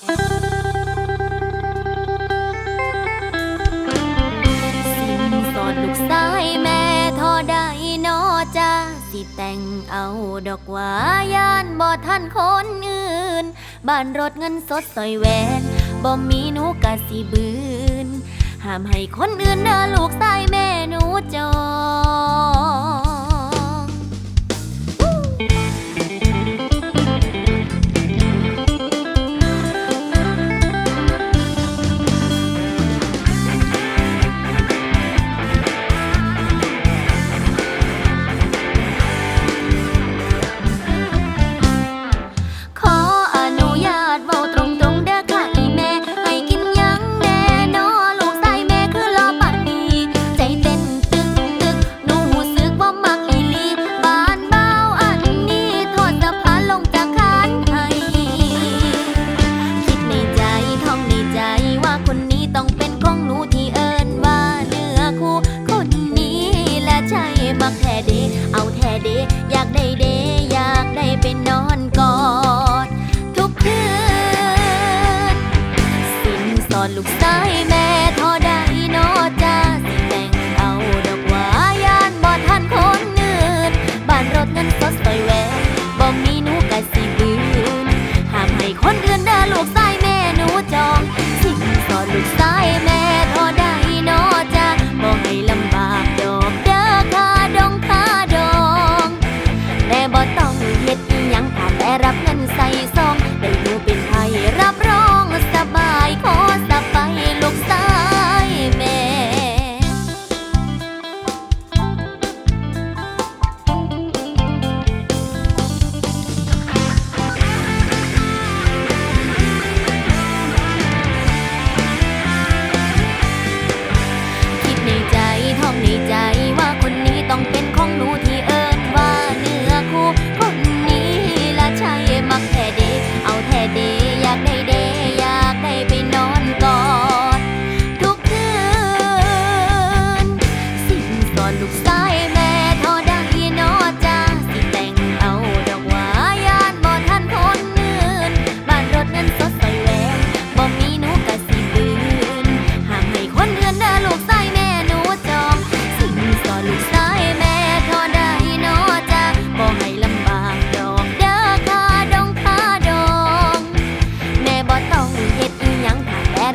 สิ่งสอดลูกสายแม่ทอได้นอจ้าสิแต่งเอาดอกหวายานบ่ท่านคนอื่น บ้านรถเงินสดสอยแหวนบ่มีหนูกะสิบืน ห้ามให้คนอื่นเด้อลูกสายแม่ đi. bottom.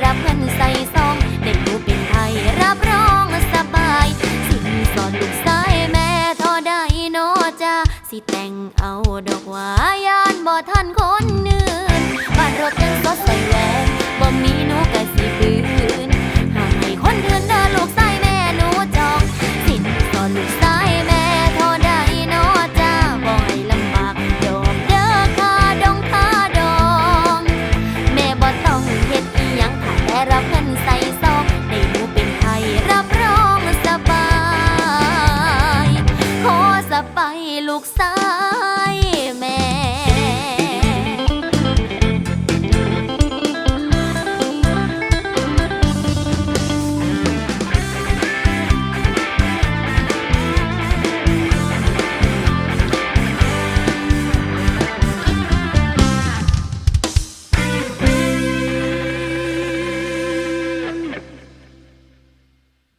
รับเงินใส่ซองได้ผู้เป็นไทยรับรองสบาย สิสอนลูกสายแม่ทอได้นอจ้าสิแต่งเอาดอกหวายานบ่ทันคนอื่นบาดรถจัง 속삭